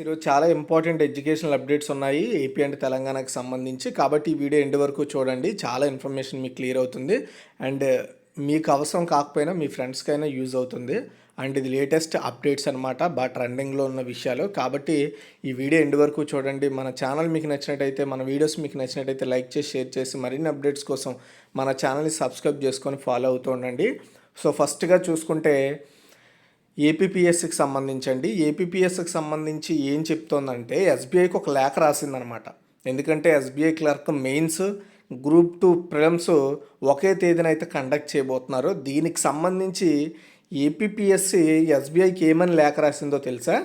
ఈరోజు చాలా important educational updates ఉన్నాయి. ఏపీ అండ్ తెలంగాణకు సంబంధించి. కాబట్టి ఈ వీడియో ఎండ్ వరకు చూడండి. చాలా ఇన్ఫర్మేషన్ మీకు క్లియర్ అవుతుంది. అండ్ మీకు అవసరం కాకపోయినా మీ ఫ్రెండ్స్కైనా యూజ్ అవుతుంది. అండ్ ఇది లేటెస్ట్ అప్డేట్స్ అనమాట బాగా ట్రెండింగ్లో ఉన్న విషయాలు. కాబట్టి ఈ వీడియో ఎండ్ వరకు చూడండి. మన ఛానల్ మీకు నచ్చినట్టయితే మన వీడియోస్ మీకు నచ్చినట్టయితే లైక్ చేసి షేర్ చేసి మరిన్ని అప్డేట్స్ కోసం మన ఛానల్ని సబ్స్క్రైబ్ చేసుకొని ఫాలో అవుతూ ఉండండి. సో ఫస్ట్గా చూసుకుంటే ఏపీపీఎస్సికి సంబంధించండి. ఏపీపీఎస్సికి సంబంధించి ఏం చెప్తోందంటే ఎస్బీఐకి ఒక లేఖ రాసిందనమాట. ఎందుకంటే SBI clerk mains group two prelims ఒకే తేదీన అయితే కండక్ట్ చేయబోతున్నారు. దీనికి సంబంధించి ఏపీపీఎస్సి ఎస్బీఐకి ఏమని లేఖ రాసిందో తెలుసా?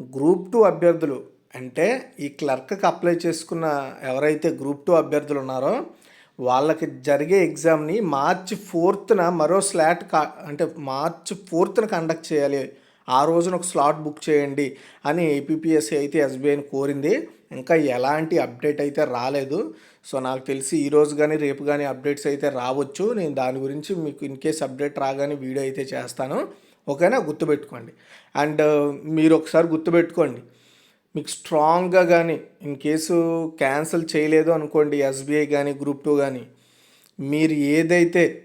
గ్రూప్ టూ అభ్యర్థులు అంటే ఈ క్లర్క్కి అప్లై చేసుకున్న ఎవరైతే గ్రూప్ టూ అభ్యర్థులు ఉన్నారో వాళ్ళకి జరిగే ఎగ్జామ్ని మార్చి ఫోర్త్న మరో స్లాట్ కా అంటే మార్చి ఫోర్త్న కండక్ట్ చేయాలి. ఆ రోజున ఒక స్లాట్ బుక్ చేయండి అని ఏపీపీఎస్సీ అయితే ఎస్బీఐని కోరింది. ఇంకా ఎలాంటి అప్డేట్ అయితే రాలేదు. సో నాకు తెలిసి ఈ రోజు కానీ రేపు కానీ అప్డేట్స్ అయితే రావచ్చు. నేను దాని గురించి మీకు ఇన్ కేస్ అప్డేట్ రాగానే వీడియో అయితే చేస్తాను. ఓకేనా? గుర్తుపెట్టుకోండి. అండ్ మీరు ఒకసారి గుర్తుపెట్టుకోండి. మీకు స్ట్రాంగ్గా కానీ ఇన్ కేసు క్యాన్సిల్ చేయలేదు అనుకోండి ఎస్బీఐ కానీ గ్రూప్ టూ కానీ మీరు ఏదైతే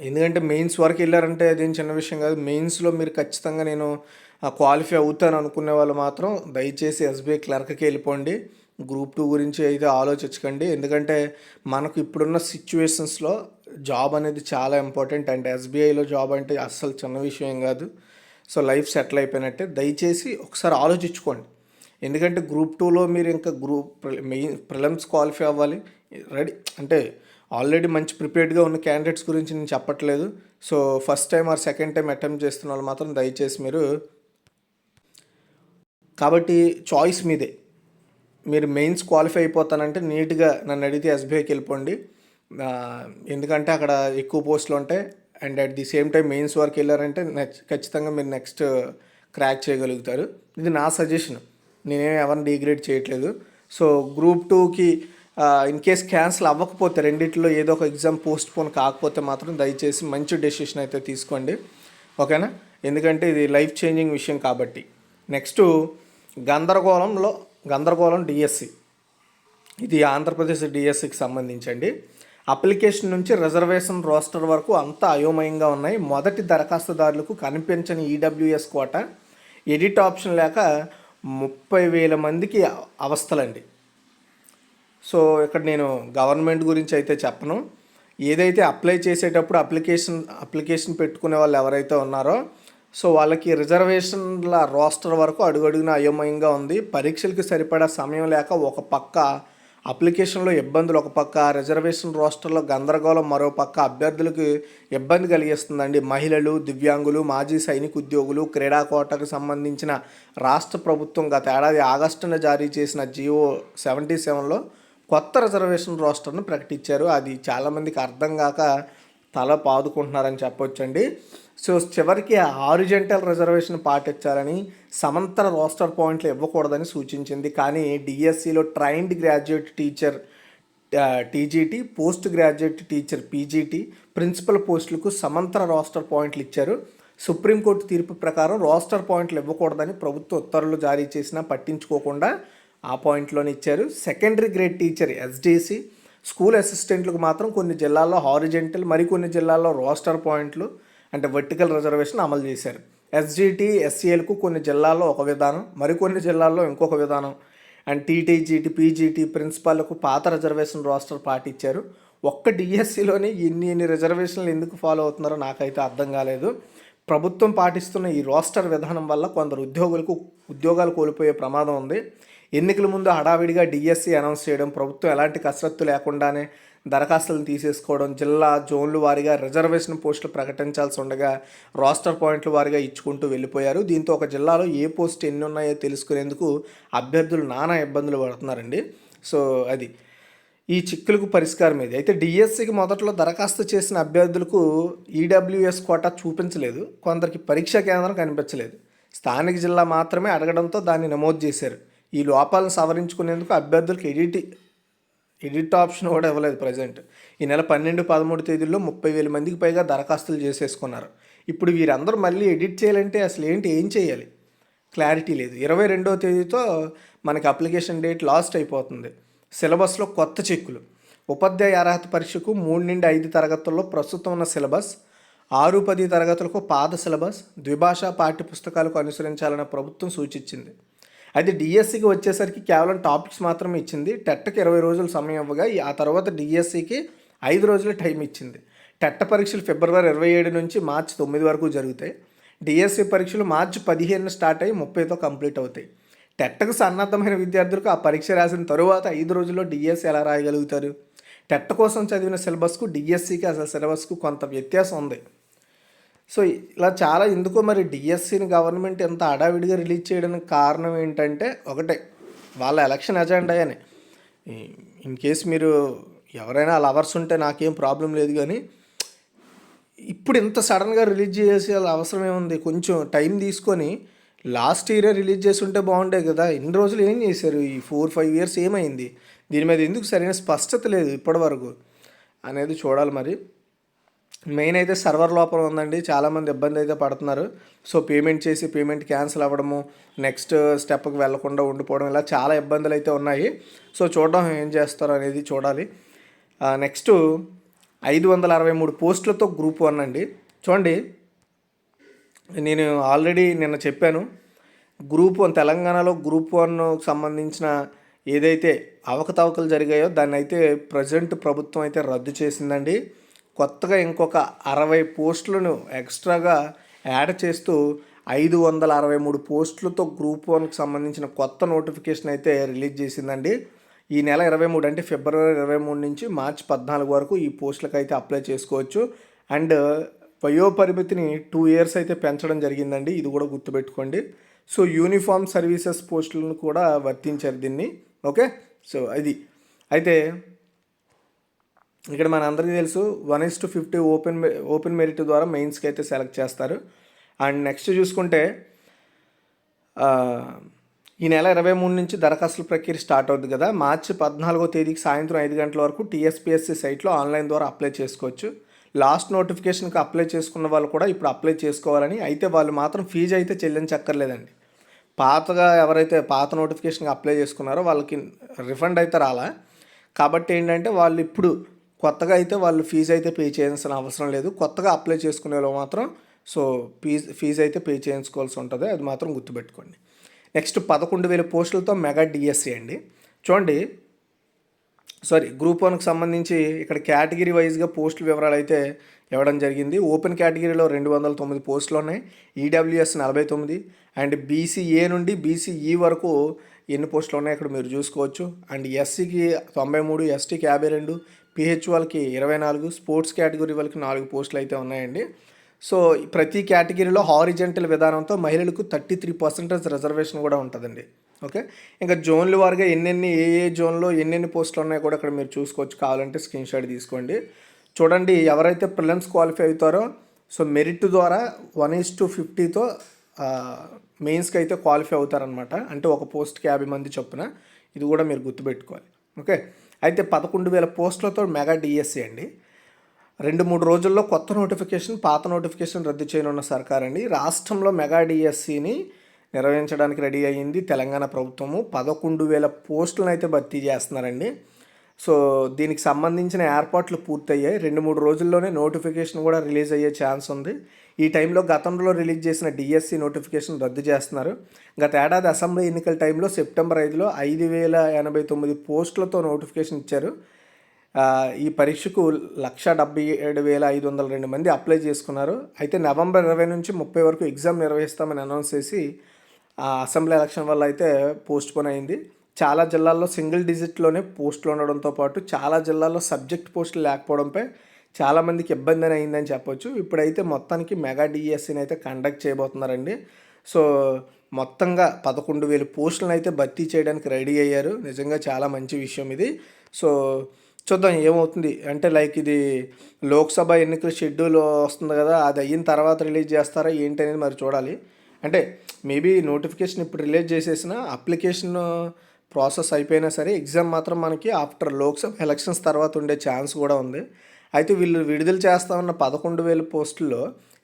ఎందుకంటే మెయిన్స్ వరకు వెళ్ళారంటే అదేం చిన్న విషయం కాదు. మెయిన్స్లో మీరు ఖచ్చితంగా నేను క్వాలిఫై అవుతాను అనుకునే వాళ్ళు మాత్రం దయచేసి ఎస్బీఐ క్లర్క్కి వెళ్ళిపోండి. గ్రూప్ టూ గురించి అయితే ఆలోచించకండి. ఎందుకంటే మనకు ఇప్పుడున్న సిచ్యువేషన్స్లో జాబ్ అనేది చాలా ఇంపార్టెంట్. అండ్ ఎస్బీఐలో జాబ్ అంటే అస్సలు చిన్న విషయం కాదు. సో లైఫ్ సెటిల్ అయిపోయినట్టే. దయచేసి ఒకసారి ఆలోచించుకోండి. ఎందుకంటే గ్రూప్ టూలో మీరు ఇంకా గ్రూప్ మెయిన్ ప్రిలమ్స్ క్వాలిఫై అవ్వాలి రెడీ అంటే ఆల్రెడీ మంచి ప్రిపేర్డ్గా ఉన్న క్యాండిడేట్స్ గురించి నేను చెప్పట్లేదు. So first time or second time attempt చేస్తున్న వాళ్ళు మాత్రం దయచేసి మీరు కాబట్టి చాయిస్ మీదే. మీరు మెయిన్స్ క్వాలిఫై అయిపోతానంటే నీట్గా నన్ను అడిగితే ఎస్బీఐకి వెళ్ళిపోండి. ఎందుకంటే అక్కడ ఎక్కువ పోస్టులు ఉంటాయి. And at the same time mains వరకు వెళ్ళారంటే నెక్స్ట్ ఖచ్చితంగా మీరు నెక్స్ట్ క్రాక్ చేయగలుగుతారు. ఇది నా సజెషన్. నేనేమి ఎవరిని డిగ్రేడ్ చేయట్లేదు. సో గ్రూప్ టూకి ఇన్ కేస్ క్యాన్సిల్ అవ్వకపోతే రెండిట్లో ఏదో ఒక ఎగ్జామ్ పోస్ట్ పోన్ కాకపోతే మాత్రం దయచేసి మంచి డెసిషన్ అయితే తీసుకోండి. ఓకేనా? ఎందుకంటే ఇది లైఫ్ చేంజింగ్ విషయం కాబట్టి. నెక్స్ట్ గందరగోళంలో గందరగోళం డిఎస్సి. ఇది ఆంధ్రప్రదేశ్ డిఎస్సికి సంబంధించండి. అప్లికేషన్ నుంచి రిజర్వేషన్ రోస్టర్ వరకు అంతా అయోమయంగా ఉన్నాయి. మొదటి దరఖాస్తుదారులకు కనిపించని ఈడబ్ల్యూఎస్ కోట. ఎడిట్ ఆప్షన్ లేక ముప్పై వేల మందికి అవస్థలండి. సో ఇక్కడ నేను గవర్నమెంట్ గురించి అయితే చెప్పను. ఏదైతే అప్లై చేసేటప్పుడు అప్లికేషన్ అప్లికేషన్ పెట్టుకునే వాళ్ళు ఎవరైతే ఉన్నారో సో వాళ్ళకి రిజర్వేషన్ల రోస్టర్ వరకు అడుగడుగున అయోమయంగా ఉంది. పరీక్షలకు సరిపడా సమయం లేక ఒక పక్క అప్లికేషన్లో ఇబ్బందులు ఒక పక్క రిజర్వేషన్ రోస్టర్లో గందరగోళం మరో పక్క అభ్యర్థులకు ఇబ్బంది కలిగిస్తుందండి. మహిళలు దివ్యాంగులు మాజీ సైనిక ఉద్యోగులు క్రీడా కోటకు సంబంధించిన రాష్ట్ర ప్రభుత్వం గత ఏడాది ఆగస్టున జారీ చేసిన జియో సెవెంటీ సెవెన్లో కొత్త రిజర్వేషన్ రోస్టర్ను ప్రకటించారు. అది చాలామందికి అర్థం కాక తల పాదుకుంటున్నారని చెప్పొచ్చండి. సో చివరికి హారిజెంటల్ రిజర్వేషన్ పాటించాలని సమంతర రోస్టర్ పాయింట్లు ఇవ్వకూడదని సూచించింది. కానీ డిఎస్సిలో trained graduate teacher TGT post graduate teacher PGT principal పోస్టులకు సమంతర రోస్టర్ పాయింట్లు ఇచ్చారు. సుప్రీంకోర్టు తీర్పు ప్రకారం రోస్టర్ పాయింట్లు ఇవ్వకూడదని ప్రభుత్వ ఉత్తర్వులు జారీ చేసినా పట్టించుకోకుండా ఆ పాయింట్లోనే ఇచ్చారు. Secondary grade teacher SDC school అసిస్టెంట్లకు మాత్రం కొన్ని జిల్లాల్లో హారిజెంటల్ మరికొన్ని జిల్లాల్లో రోస్టర్ పాయింట్లు అంటే వర్టికల్ రిజర్వేషన్ అమలు చేశారు. ఎస్జీటీ ఎస్సీఎల్కు కొన్ని జిల్లాల్లో ఒక విధానం మరికొన్ని జిల్లాల్లో ఇంకొక విధానం. అండ్ టీటీజీటీ పీజీటీ ప్రిన్సిపాల్కు పాత రిజర్వేషన్ రోస్టర్ పాటించారు ఒక్క డిఎస్సిలోనే ఎన్ని ఎన్ని రిజర్వేషన్లు ఎందుకు ఫాలో అవుతున్నారో నాకైతే అర్థం కాలేదు. ప్రభుత్వం పాటిస్తున్న ఈ రోస్టర్ విధానం వల్ల కొందరు ఉద్యోగులకు ఉద్యోగాలు కోల్పోయే ప్రమాదం ఉంది. ఎన్నికల ముందు హడావిడిగా డిఎస్సి అనౌన్స్ చేయడం ప్రభుత్వం ఎలాంటి కసరత్తు లేకుండానే దరఖాస్తులను తీసేసుకోవడం జిల్లా జోన్లు వారీగా రిజర్వేషన్ పోస్టులు ప్రకటించాల్సి ఉండగా రోస్టర్ పాయింట్ల వారీగా ఇచ్చుకుంటూ వెళ్ళిపోయారు. దీంతో ఒక జిల్లాలో ఏ పోస్ట్ ఎన్ని ఉన్నాయో తెలుసుకునేందుకు అభ్యర్థులు నానా ఇబ్బందులు పడుతున్నారండి. సో అది. ఈ చిక్కులకు పరిష్కారం ఇది అయితే డిఎస్సికి మొదట్లో దరఖాస్తు చేసిన అభ్యర్థులకు ఈడబ్ల్యూఎస్ కోటా చూపించలేదు. కొందరికి పరీక్షా కేంద్రం కనిపించలేదు. స్థానిక జిల్లా మాత్రమే అడగడంతో దాన్ని నమోదు చేశారు. ఈ లోపాలను సవరించుకునేందుకు అభ్యర్థులకు ఎడిటి ఎడిట్ ఆప్షన్ కూడా ఇవ్వలేదు ప్రజెంట్. ఈ నెల పన్నెండు పదమూడు తేదీల్లో ముప్పై వేల మందికి పైగా దరఖాస్తులు చేసేసుకున్నారు. ఇప్పుడు వీరందరూ మళ్ళీ ఎడిట్ చేయాలంటే అసలు ఏంటి ఏం చేయాలి? క్లారిటీ లేదు. ఇరవై రెండవ తేదీతో మనకి అప్లికేషన్ డేట్ లాస్ట్ అయిపోతుంది. సిలబస్లో కొత్త చెక్కులు. ఉపాధ్యాయ అర్హత పరీక్షకు మూడు నుండి ఐదు తరగతుల్లో ప్రస్తుతం ఉన్న సిలబస్ ఆరు పది తరగతులకు పాత సిలబస్ ద్విభాషా పాఠ్యపుస్తకాలకు అనుసరించాలని ప్రభుత్వం సూచించింది. అయితే డిఎస్సికి వచ్చేసరికి కేవలం టాపిక్స్ మాత్రమే ఇచ్చింది. టెట్కి ఇరవై రోజుల సమయం ఇవ్వగా ఆ తర్వాత డిఎస్సికి ఐదు రోజుల టైం ఇచ్చింది. టెట్ట పరీక్షలు ఫిబ్రవరి ఇరవై ఏడు నుంచి మార్చి తొమ్మిది వరకు జరుగుతాయి. డిఎస్సి పరీక్షలు మార్చి పదిహేను స్టార్ట్ అయ్యి ముప్పైతో కంప్లీట్ అవుతాయి. టెట్కు సన్నద్ధమైన విద్యార్థులకు ఆ పరీక్ష రాసిన తరువాత ఐదు రోజుల్లో డిఎస్సి ఎలా రాయగలుగుతారు? టెట్ కోసం చదివిన సిలబస్కు డిఎస్సికి అసలు సిలబస్కు కొంత వ్యత్యాసం ఉంది. సో ఇలా చాలా ఎందుకో మరి డిఎస్సిని గవర్నమెంట్ ఎంత హడావిడిగా రిలీజ్ చేయడానికి కారణం ఏంటంటే ఒకటే వాళ్ళ ఎలక్షన్ ఎజెండా అని. ఇన్ కేస్ మీరు ఎవరైనా లవర్స్ ఉంటే నాకేం ప్రాబ్లం లేదు కానీ ఇప్పుడు ఇంత సడన్గా రిలీజ్ చేసే అవసరం ఏముంది? కొంచెం టైం తీసుకొని లాస్ట్ ఇయరే రిలీజ్ చేసి ఉంటే బాగుండే కదా. ఇన్ని రోజులు ఏం చేశారు? ఈ ఫోర్ ఫైవ్ ఇయర్స్ ఏమైంది? దీని మీద ఎందుకు సరైన స్పష్టత లేదు ఇప్పటివరకు? అనేది చూడాలి మరి. మెయిన్ అయితే సర్వర్ లోపల ఉందండి. చాలామంది ఇబ్బంది అయితే పడుతున్నారు. సో పేమెంట్ చేసి పేమెంట్ క్యాన్సిల్ అవ్వడము నెక్స్ట్ స్టెప్కి వెళ్ళకుండా ఉండిపోవడం ఇలా చాలా ఇబ్బందులు అయితే ఉన్నాయి. సో చూడడం ఏం చేస్తారో అనేది చూడాలి. నెక్స్ట్ ఐదు వందల అరవై మూడు పోస్టులతో గ్రూప్ వన్ అండి. చూడండి నేను ఆల్రెడీ నిన్న చెప్పాను. గ్రూప్ వన్ తెలంగాణలో గ్రూప్ వన్ సంబంధించిన ఏదైతే అవకతవకలు జరిగాయో దాన్ని అయితే ప్రజెంట్ ప్రభుత్వం అయితే రద్దు చేసిందండి. కొత్తగా ఇంకొక అరవై పోస్టులను ఎక్స్ట్రాగా యాడ్ చేస్తూ ఐదు వందల అరవై మూడు పోస్టులతో గ్రూప్ వన్కి సంబంధించిన కొత్త నోటిఫికేషన్ అయితే రిలీజ్ చేసిందండి. ఈ నెల ఇరవై మూడు అంటే ఫిబ్రవరి ఇరవై మూడు నుంచి మార్చి పద్నాలుగు వరకు ఈ పోస్టులకు అయితే అప్లై చేసుకోవచ్చు. అండ్ వయో పరిమితిని టూ ఇయర్స్ అయితే పెంచడం జరిగిందండి. ఇది కూడా గుర్తుపెట్టుకోండి. సో యూనిఫామ్ సర్వీసెస్ పోస్టులను కూడా వర్తించారు దీన్ని. ఓకే? సో అది అయితే ఇక్కడ మన అందరికీ తెలుసు one is to fifty open open merit ద్వారా మెయిన్స్కి అయితే సెలెక్ట్ చేస్తారు. అండ్ నెక్స్ట్ చూసుకుంటే ఈ నెల ఇరవై మూడు నుంచి దరఖాస్తుల ప్రక్రియ స్టార్ట్ అవుతుంది కదా. మార్చి పద్నాలుగో తేదీకి సాయంత్రం ఐదు గంటల వరకు టీఎస్పీఎస్సీ సైట్లో ఆన్లైన్ ద్వారా అప్లై చేసుకోవచ్చు. లాస్ట్ నోటిఫికేషన్కి అప్లై చేసుకున్న వాళ్ళు కూడా ఇప్పుడు అప్లై చేసుకోవాలని. అయితే వాళ్ళు మాత్రం ఫీజు అయితే చెల్లించక్కర్లేదండి. పాతగా ఎవరైతే పాత నోటిఫికేషన్కి అప్లై చేసుకున్నారో వాళ్ళకి రిఫండ్ అయితే రాలా. కాబట్టి ఏంటంటే వాళ్ళు ఇప్పుడు కొత్తగా అయితే వాళ్ళు ఫీజు అయితే పే చేయాల్సిన అవసరం లేదు. కొత్తగా అప్లై చేసుకునే వాళ్ళు మాత్రం సో ఫీజ్ ఫీజు అయితే పే చేయించుకోవాల్సి ఉంటుంది. అది మాత్రం గుర్తుపెట్టుకోండి. నెక్స్ట్ పదకొండు వేల పోస్టులతో మెగా డిఎస్సి అండి. చూడండి. సారీ గ్రూప్ వన్కి సంబంధించి ఇక్కడ కేటగిరీ వైజ్గా పోస్టుల వివరాలు అయితే ఇవ్వడం జరిగింది. ఓపెన్ కేటగిరీలో రెండు వందల తొమ్మిది పోస్టులు ఉన్నాయి. ఈడబ్ల్యూఎస్ నలభై తొమ్మిది అండ్ బీసీఏ నుండి బీసీఈ వరకు ఎన్ని పోస్టులు ఉన్నాయి? ఇక్కడ మీరు చూసుకోవచ్చు. అండ్ ఎస్సీకి తొంభై మూడు ఎస్టీకి యాభై రెండు పిహెచ్ వాళ్ళకి ఇరవై నాలుగు స్పోర్ట్స్ కేటగిరీ వాళ్ళకి నాలుగు పోస్టులు అయితే ఉన్నాయండి. సో ప్రతి కేటగిరీలో హారిజెంటల్ విధానంతో మహిళలకు థర్టీ త్రీ పర్సెంటేజ్ రిజర్వేషన్ కూడా ఉంటుందండి. ఓకే? ఇంకా జోన్ల వారిగా ఎన్నెన్ని ఏ ఏ జోన్లో ఎన్నెన్ని పోస్టులు ఉన్నాయో కూడా ఇక్కడ మీరు చూసుకోవచ్చు. కావాలంటే స్క్రీన్ షాట్ తీసుకోండి. చూడండి ఎవరైతే ప్రిలిమ్స్ క్వాలిఫై అవుతారో సో మెరిట్ ద్వారా వన్ ఈస్ టు ఫిఫ్టీతో మెయిన్స్కి అయితే క్వాలిఫై అవుతారనమాట అంటే ఒక పోస్ట్కి యాభై మంది చొప్పున. ఇది కూడా మీరు గుర్తుపెట్టుకోవాలి. ఓకే? అయితే పదకొండు వేల పోస్టులతో మెగా డిఎస్సి అండి. రెండు మూడు రోజుల్లో కొత్త నోటిఫికేషన్ పాత నోటిఫికేషన్ రద్దు చేయనున్న సర్కార్ అండి రాష్ట్రంలో మెగా డిఎస్సిని నిర్వహించడానికి రెడీ అయ్యింది తెలంగాణ ప్రభుత్వము. పదకొండు వేల పోస్టులను అయితే భర్తీ చేస్తున్నారండి. సో దీనికి సంబంధించిన ఏర్పాట్లు పూర్తయ్యాయి. రెండు మూడు రోజుల్లోనే నోటిఫికేషన్ కూడా రిలీజ్ అయ్యే ఛాన్స్ ఉంది. ఈ టైంలో గతంలో రిలీజ్ చేసిన డిఎస్సి నోటిఫికేషన్ రద్దు చేస్తున్నారు. గత ఏడాది అసెంబ్లీ ఎన్నికల టైంలో సెప్టెంబర్ ఐదులో ఐదు వేల ఎనభై తొమ్మిది పోస్టులతో నోటిఫికేషన్ ఇచ్చారు. ఈ పరీక్షకు లక్ష డెబ్బై ఏడు వేల ఐదు వందల రెండు మంది అప్లై చేసుకున్నారు. అయితే నవంబర్ ఇరవై నుంచి ముప్పై వరకు ఎగ్జామ్ నిర్వహిస్తామని అనౌన్స్ చేసి ఆ అసెంబ్లీ ఎలక్షన్ వల్ల అయితే పోస్ట్ పోన్ అయింది. చాలా జిల్లాల్లో సింగిల్ డిజిట్లోనే పోస్టులు ఉండడంతో పాటు చాలా జిల్లాల్లో సబ్జెక్ట్ పోస్టులు లేకపోవడంపై చాలామందికి ఇబ్బంది అని అయిందని చెప్పొచ్చు. ఇప్పుడైతే మొత్తానికి మెగా డిఎస్సీని అయితే కండక్ట్ చేయబోతున్నారండి. సో మొత్తంగా పదకొండు వేలు పోస్టులను అయితే భర్తీ చేయడానికి రెడీ అయ్యారు. నిజంగా చాలా మంచి విషయం ఇది. సో చూద్దాం ఏమవుతుంది. అంటే లైక్ ఇది లోక్సభ ఎన్నికల షెడ్యూల్ వస్తుంది కదా అది అయిన తర్వాత రిలీజ్ చేస్తారా ఏంటి అనేది మరి చూడాలి. అంటే మేబీ నోటిఫికేషన్ ఇప్పుడు రిలీజ్ చేసేసిన అప్లికేషన్ ప్రాసెస్ అయిపోయినా సరే ఎగ్జామ్ మాత్రం మనకి ఆఫ్టర్ లోక్సభ ఎలక్షన్స్ తర్వాత ఉండే ఛాన్స్ కూడా ఉంది. అయితే వీళ్ళు విడుదల చేస్తా ఉన్న పదకొండు వేల పోస్టుల్లో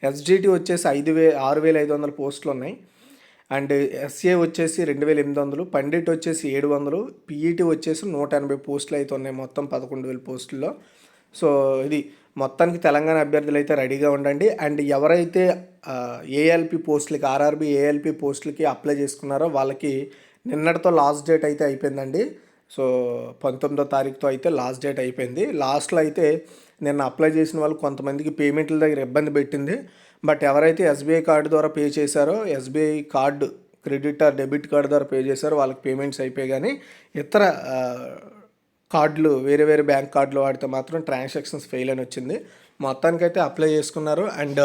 ఎస్జిటి వచ్చేసి ఐదు వే ఆరు వేల ఐదు వందల పోస్టులు ఉన్నాయి. అండ్ ఎస్ఏ వచ్చేసి రెండు వేల ఎనిమిది వందలు పండిట్ వచ్చేసి ఏడు వందలు పీఈటీ వచ్చేసి నూట ఎనభై పోస్టులు అయితే ఉన్నాయి మొత్తం పదకొండు వేల పోస్టుల్లో. సో ఇది మొత్తానికి తెలంగాణ అభ్యర్థులు అయితే రెడీగా ఉండండి. అండ్ ఎవరైతే ఏఎల్పి పోస్టులకి ఆర్ఆర్బి ఏఎల్పి పోస్టులకి అప్లై చేసుకున్నారో వాళ్ళకి నిన్నటితో లాస్ట్ డేట్ అయితే అయిపోయిందండి. సో పంతొమ్మిదో తారీఖుతో అయితే లాస్ట్ డేట్ అయిపోయింది. లాస్ట్లో అయితే నిన్న అప్లై చేసిన వాళ్ళు కొంతమందికి పేమెంట్ల దగ్గర ఇబ్బంది పెట్టింది. బట్ ఎవరైతే ఎస్బీఐ కార్డు ద్వారా పే చేశారో SBI card credit or debit card ద్వారా పే చేశారో వాళ్ళకి పేమెంట్స్ అయిపోయి కానీ ఇతర కార్డులు వేరే వేరే బ్యాంక్ కార్డులు వాడితే మాత్రం ట్రాన్సాక్షన్స్ ఫెయిల్ అని వచ్చింది. మొత్తానికైతే అప్లై చేసుకున్నారు. అండ్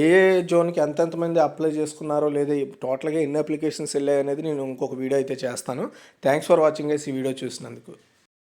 ఏ ఏ జోన్కి ఎంతెంతమంది అప్లై చేసుకున్నారో లేదా టోటల్గా ఎన్ని అప్లికేషన్స్ వెళ్ళాయి అనేది నేను ఇంకొక వీడియో అయితే చేస్తాను. థ్యాంక్స్ ఫర్ వాచింగ్ ఈ వీడియో చూసినందుకు.